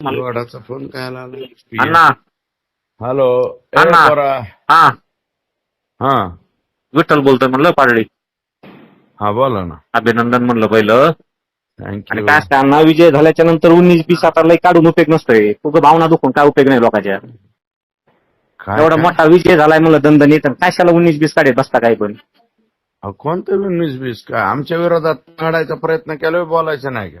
मला- फोन काय आला अण्णा. हॅलो. हा. हा. विठ्ठल बोलतोय म्हणलं पारडी. हा बोला ना. अभिनंदन म्हणलं पहिलं. आणि थँक्यू काय असतं अण्णा विजय झाल्याच्यानंतर उन्नीस बीस आता लय काढून उपयोग नसतोय. तुझं भावना दुखून काय उपयोग नाही लोकांच्या. काय एवढा? मोठा विजय झालाय म्हणलं दंदनी तर कशाला उन्नीस बीस काढत बसता काय पण? कोणतं उन्नीस बीस काय आमच्या विरोधात काढायचा प्रयत्न केला बोलायचं नाही का?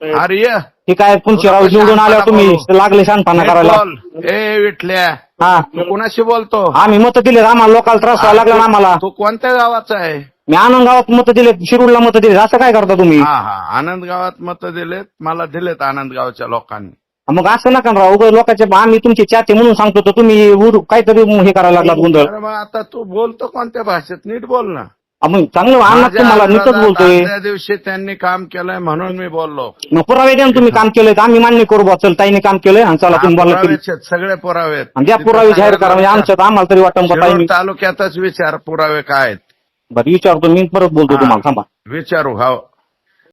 अरे ये. हे काय पुंचीराव तुला निवडून आल्यावर तुम्ही? लागले शानपणा नीट करायला. बोल. ए विठल्या. हा. तू कुणाशी बोलतो? आम्ही मत दिले आम्हाला लोकांना त्रास व्हायला लागला ना आम्हाला. तू कोणत्या गावाचा आहे? मी आनंद गावात मत दिले शिरूरला मत दिले असं काय करता तुम्ही? हा हा. आनंद गावात मत दिलेत मला दिलेत आनंद गावच्या लोकांनी. मग असं नका ना राव उगाच लोकांचे आम्ही तुमचे चाते म्हणून सांगतो तर तुम्ही उर- काहीतरी हे करायला लागलात गोंधळ. अरे मग आता तू बोलतो कोणत्या भाषेत? नीट बोल ना. मग चांगलं माझ्या तुम्हाला नीटच बोलतोय. आदल्या दिवशी त्यांनी काम केलंय म्हणून मी बोललो. मग पुरावे द्या ना तुम्ही काम केलंय तर आम्ही मान्य करू बा चल ताईने काम केलंय. आणि चला तुम्ही बोला पुरावेच आहेत, सगळे पुरावे आहेत. आणि द्या पुरावे जाहीर करा. म्हणजे आमच्यात आम्हाला तरी वाटतं बा शिरूर ताईने तालुक्यातच विचार पुरावे काय आहेत? बरं विचारतो. मी परत बोलतो तुम्हाला. थांबा. विचारू हा.